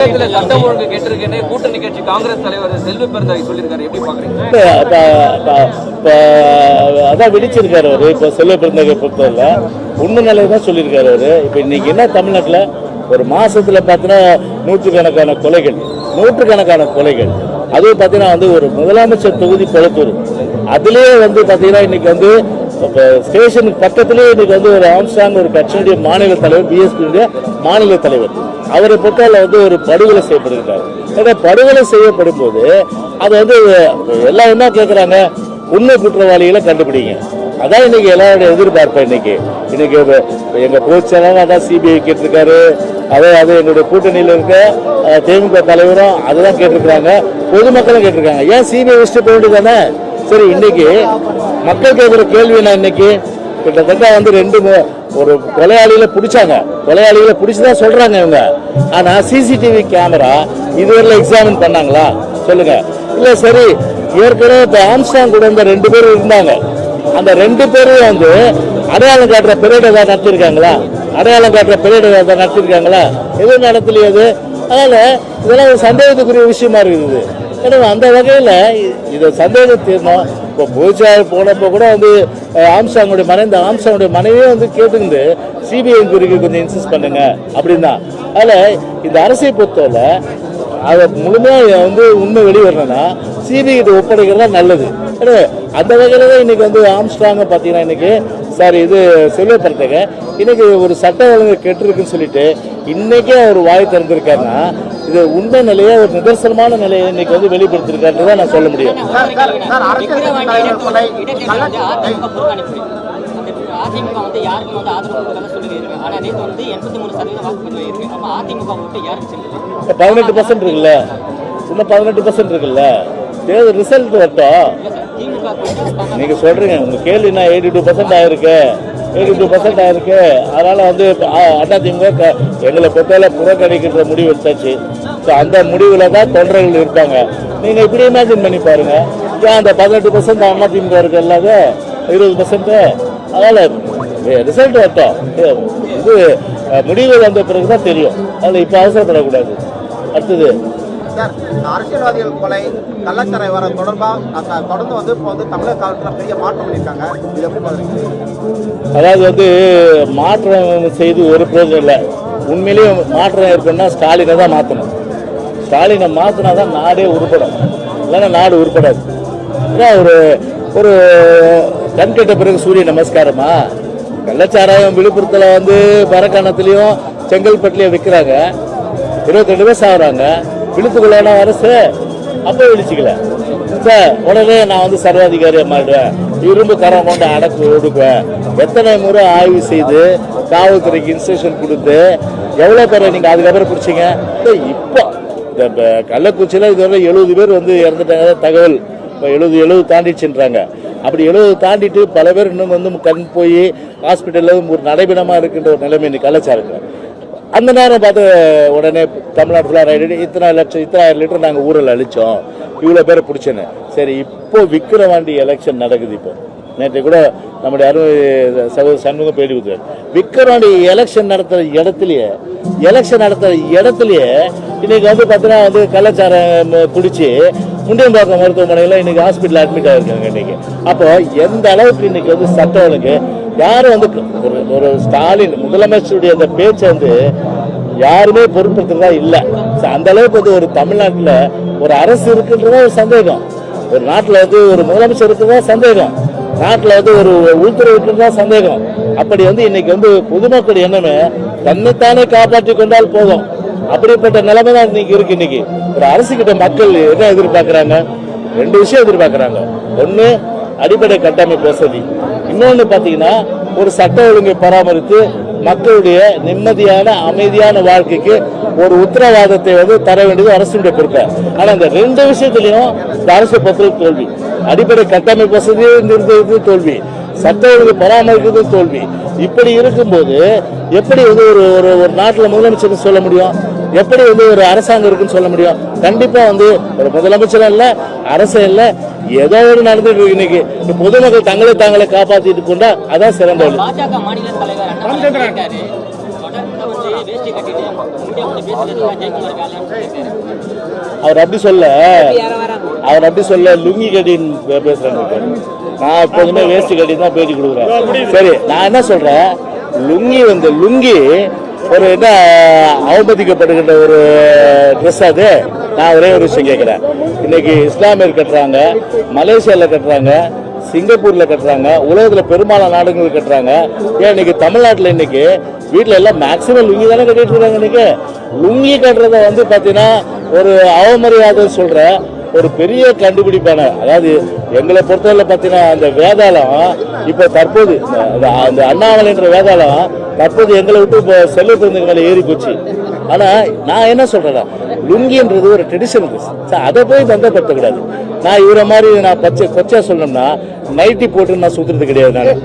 தமிழகத்துல சட்டம் ஒழுங்கு கேட்டிருக்கேன்னு கூட்டணி கட்சி காங்கிரஸ் தலைவர் செல்வ பெருந்தாய் சொல்லியிருக்காரு. எப்படி பாக்குறீங்க அதான் விடிச்சிருக்காரு அவரு. இப்போ செல்வ பிறந்தகை பொறுத்தவரை உண்மை நிலை தான் சொல்லியிருக்காரு அவரு. இப்ப இன்னைக்கு என்ன தமிழ்நாட்டுல ஒரு மாசத்துல பார்த்தீங்கன்னா நூற்றுக்கணக்கான கொலைகள் நூற்றுக்கணக்கான கொலைகள். அதுவும் பாத்தீங்கன்னா வந்து ஒரு முதலமைச்சர் தொகுதி கொளத்தூர் அதுலேயே வந்து பார்த்தீங்கன்னா இன்னைக்கு வந்து இப்போ ஸ்டேஷனுக்கு பக்கத்துலேயே இன்னைக்கு வந்து ஒரு ஆம்ஸ்டாங் ஒரு கட்சியினுடைய மாநில தலைவர் பிஎஸ்பியுடைய மாநில தலைவர். அவரை பொறுத்தவரை வந்து ஒரு படுகொலை செய்யப்படுகிறார் ஏன்னா படுகொலை செய்யப்படும் போது அது வந்து எல்லாம் என்ன கேட்குறாங்க உண்மை குற்றவாளிகளை கண்டுபிடிங்க. அதான் இன்னைக்கு எல்லாருடைய எதிர்பார்ப்பேன் இன்னைக்கு. இன்னைக்கு எங்க பொதுச்செயலாளர் அதான் சிபிஐ கேட்டிருக்காரு. அதே அது எங்களுடைய கூட்டணியில் இருக்க திமுக தலைவரும் அதுதான் கேட்டிருக்கிறாங்க. பொதுமக்களும் கேட்டிருக்காங்க. ஏன் சிபிஐ வச்சுட்டு போயிட்டு தானே? சரி இன்னைக்கு மக்கள் கேட்குற கேள்வி என்ன இன்னைக்கு? கிட்டத்தட்ட வந்து ரெண்டு ஒரு கொலையாளியில பிடிச்சாங்க. கொலையாளிகளை பிடிச்சிதான் சொல்றாங்க இவங்க. ஆனா சிசிடிவி கேமரா இதுவரையில் எக்ஸாமின் பண்ணாங்களா? சொல்லுங்க. இல்ல சரி ஏற்கனவே இப்போ ஆம்ஸ்டாங் கூட இந்த ரெண்டு பேரும் இருந்தாங்க. அந்த ரெண்டு பேரும் வந்து அடையாளம் காட்டுற பெரியட் ஏதாவது நடத்திருக்காங்களா? அடையாளம் காட்டுற பெரியட் ஏதாவது நடத்திருக்காங்களா? எதுவும் நடத்தலையே அது. அதனால இதெல்லாம் ஒரு சந்தேகத்துக்குரிய விஷயமா இருக்குது. எனவே அந்த வகையில் இதை சந்தேகம் தீரணும் இப்போ பொதுச்சாளர் போனப்போ கூட வந்து ஆம்சாங்குடைய மனைவி இந்த ஆம்சாங்குடைய மனைவியே வந்து கேட்டுக்கிட்டு சிபிஐ குறிக்கு கொஞ்சம் இன்சிஸ்ட் பண்ணுங்க அப்படின்னா. அதில் இந்த அரசியல் பொறுத்தவரை அதை முழுமையாக வந்து உண்மை வெளிவரணும்னா சிபிஐ கிட்ட ஒப்படைக்கிறது தான் நல்லது அந்த வகையில் தான் இன்னைக்கு வந்து ஆம்ஸ்ட்ராங்க பார்த்தீங்கன்னா இன்னைக்கு சார் இது செல்வப்படுத்துங்க இன்னைக்கு ஒரு சட்ட ஒழுங்கு கெட்டிருக்குன்னு சொல்லிட்டு இன்னைக்கே அவர் வாய் திறந்திருக்காருன்னா இது உண்மை நிலையை ஒரு நிதர்சனமான நிலையை இன்னைக்கு வந்து வெளிப்படுத்திருக்காருன்னு தான் நான் சொல்ல முடியும். அதிமுக வந்து யாருக்கும் வந்து ஆதரவு நேற்று வந்து எண்பத்தி மூணு சதவீதம் இருக்கு. அப்ப அதிமுக யாருக்கு செல்லுது பதினெட்டு பர்சன்ட் இருக்குல்ல. இன்னும் பதினெட்டு பர்சன்ட் இருக்குல்ல. தேர்தல் ரிசல்ட் வரட்டும் நீங்கள் சொல்கிறீங்க உங்கள் கொஞ்சம் நீங்க சொல்றீங்க உங்க கேள்வி என்ன எயிட்டி டூ பர்சன்ட் ஆயிருக்கு. எயிட்டி டூ பர்சன்ட் ஆயிருக்கு. அதனால வந்து அதிமுக எங்களை பொறுத்தவரை புறக்கணிக்கின்ற முடிவு எடுத்தாச்சு. ஸோ அந்த முடிவில் தான் தொண்டர்கள் இருப்பாங்க நீங்கள் இப்படி இமேஜின் பண்ணி பாருங்க. ஏன் அந்த பதினெட்டு பர்சன்ட் அதிமுக இருக்கு இல்லாத இருபது பர்சன்ட் அதனால ரிசல்ட் வரட்டும் இது முடிவு வந்த பிறகு தான் தெரியும். அதில் இப்போ அவசரப்படக்கூடாது. அடுத்தது சார் அரசியல்வாதிகள் கொலை கள்ளச்சாரை வர தொடர்பாக தொடர்ந்து வந்து இப்போ வந்து தமிழக காலத்துல பெரிய மாற்றம் பண்ணியிருக்காங்க. இது எப்படி அதாவது வந்து மாற்றம் செய்து ஒரு பிரயோஜனம் இல்லை. உண்மையிலேயே மாற்றம் இருக்குன்னா ஸ்டாலினை தான் மாற்றணும் ஸ்டாலினை மாற்றினா தான் நாடே உருப்படும். இல்லைன்னா நாடு உருப்படாது. ஏன்னா ஒரு ஒரு கண் கட்ட பிறகு சூரிய நமஸ்காரமா? கள்ளச்சாராயம் விழுப்புரத்தில் வந்து மரக்காணத்துலேயும் செங்கல்பட்டுலேயும் விற்கிறாங்க இருபத்தி ரெண்டு பேர் சாகுறாங்க விழுத்துக்குள்ள அரசு? அப்போ விழிச்சிக்கல. சார் உடனே நான் வந்து சர்வாதிகாரியாக மாறிடுவேன். இரும்பு கரம் கொண்டு அடக்கு ஒடுக்குவேன். எத்தனை முறை ஆய்வு செய்து காவல்துறைக்கு இன்ஸ்ட்ரக்ஷன் கொடுத்து எவ்வளோ பேரை நீங்கள் அதுக்கப்புறம் பிடிச்சிங்க? இப்போ. இந்த ப- கள்ளக்குறிச்சியில் இதுவரை எழுபது பேர் வந்து இறந்துட்டாங்க. தகவல். இப்போ எழுபது எழுபது தாண்டிச்சுன்றாங்க அப்படி எழுபது தாண்டிட்டு பல பேர் இன்னும் வந்து கண் போய் ஹாஸ்பிட்டலில் ஒரு நடைபெணமாக இருக்கின்ற ஒரு நிலைமை இன்னைக்கு கலாச்சாரத்தில் அந்த நேரம் பார்த்து உடனே தமிழ்நாடு ஃபுல்லாக ரைடு இத்தனை லட்சம் இத்தனை ஆயிரம் லிட்டர் நாங்கள் ஊரில் அழிச்சோம். இவ்வளோ பேரை பிடிச்சேன்னு. சரி இப்போ விக்கிரவாண்டி எலெக்ஷன் நடக்குது இப்போ. நேற்று கூட நம்முடைய அருமை சகோதர சண்முகம் பேடி கொடுத்தாரு. விக்கிரவாண்டி எலெக்ஷன் நடத்துகிற இடத்துலையே எலெக்ஷன் நடத்துகிற இடத்துலையே இன்னைக்கு வந்து பார்த்தீங்கன்னா வந்து கலாச்சாரம் குடிச்சு முண்டியம்பாக்கம் மருத்துவமனையில் இன்னைக்கு ஹாஸ்பிட்டல் அட்மிட் ஆகிருக்காங்க இன்னைக்கு. அப்போ எந்த அளவுக்கு இன்னைக்கு வந்து சட்டம் ஒழுங்கு யாரும் வந்து ஒரு ஒரு ஸ்டாலின் முதலமைச்சருடைய அந்த பேச்சு வந்து யாருமே பொருட்படுத்துறதா இல்லை. அந்த அளவுக்கு வந்து ஒரு தமிழ்நாட்டில் ஒரு அரசு இருக்குன்றதா ஒரு சந்தேகம். ஒரு நாட்டில் வந்து ஒரு முதலமைச்சர் இருக்கிறதா சந்தேகம். நாட்டில் வந்து ஒரு உள்துறை இருக்கிறதா சந்தேகம். அப்படி வந்து இன்னைக்கு வந்து பொதுமக்கள் என்னமே தன்னைத்தானே காப்பாற்றி கொண்டால் போதும். அப்படிப்பட்ட நிலைமை தான் இன்னைக்கு இருக்கு இன்னைக்கு. ஒரு அரசு கிட்ட மக்கள் என்ன எதிர்பார்க்குறாங்க? ரெண்டு விஷயம் எதிர்பார்க்குறாங்க. ஒன்று அடிப்படை கட்டமைப்பு வசதி. இன்னொன்று பார்த்தீங்கன்னா ஒரு சட்ட ஒழுங்கை பராமரித்து மக்களுடைய நிம்மதியான அமைதியான வாழ்க்கைக்கு ஒரு உத்தரவாதத்தை வந்து தர வேண்டியது அரசுடைய பொறுப்பை. ஆனால் இந்த ரெண்டு விஷயத்திலையும் இந்த அரசு பொறுத்தவரை தோல்வி. அடிப்படை கட்டமைப்பு வசதியை நிறுத்துறது தோல்வி. சட்ட ஒழுங்கு பராமரிக்கிறது தோல்வி. இப்படி இருக்கும்போது எப்படி வந்து ஒரு ஒரு ஒரு நாட்டில் முதலமைச்சர் சொல்ல முடியும்? எப்படி வந்து ஒரு அரசாங்கம் இருக்குன்னு சொல்ல முடியும்? கண்டிப்பா வந்து ஒரு முதலமைச்சரும் இல்ல அரசும் இல்ல ஏதோ ஒரு நடந்துட்டு இருக்கு இன்னைக்கு பொதுமக்கள் தங்களை தாங்களை காப்பாத்திட்டு கொண்டா அதான் சிறந்த அவர் அப்படி சொல்ல. அவர் அப்படி சொல்ல லுங்கி கட்டின்னு பேசுறாங்க. நான் எப்போதுமே வேஷ்டி கட்டி தான் பேட்டி கொடுக்குறேன். சரி நான் என்ன சொல்றேன்? லுங்கி வந்து லுங்கி ஒரு என்ன அவமதிக்கப்படுகின்ற ஒரு ட்ரெஸ் அது. நான் ஒரே ஒரு விஷயம் கேட்குறேன். இன்னைக்கு இஸ்லாமியர் கட்டுறாங்க மலேசியாவில் கட்டுறாங்க சிங்கப்பூர்ல கட்டுறாங்க உலகத்துல பெரும்பாலான நாடுகள் கட்டுறாங்க. ஏன் இன்னைக்கு தமிழ்நாட்டுல இன்னைக்கு வீட்ல எல்லாம் மேக்சிமம் லுங்கி தானே கட்டிட்டு இருக்காங்க இன்னைக்கு? லுங்கி கட்டுறத வந்து பாத்தீங்கன்னா ஒரு அவமரியாதை சொல்ற ஒரு பெரிய கண்டுபிடிப்பான அதாவது எங்களை பொறுத்தவரை பார்த்தீங்கன்னா அந்த வேதாளம் இப்போ தற்போது அந்த- அந்த அண்ணாமலைன்ற வேதாளம் தற்போது எங்களை விட்டு இப்போ செல்ல பிறந்தங்க மேலே ஏறி போச்சு. ஆனா நான் என்ன சொல்றேன் லுங்கின்றது ஒரு ட்ரெடிஷனல் ட்ரெஸ் அதை போய் பந்தப்படுத்தக்கூடாது. நான் இவரை மாதிரி நான் பச்சை கொச்சா சொல்லணும்னா நைட்டி போட்டு நான் சுத்துறது கிடையாது நான்.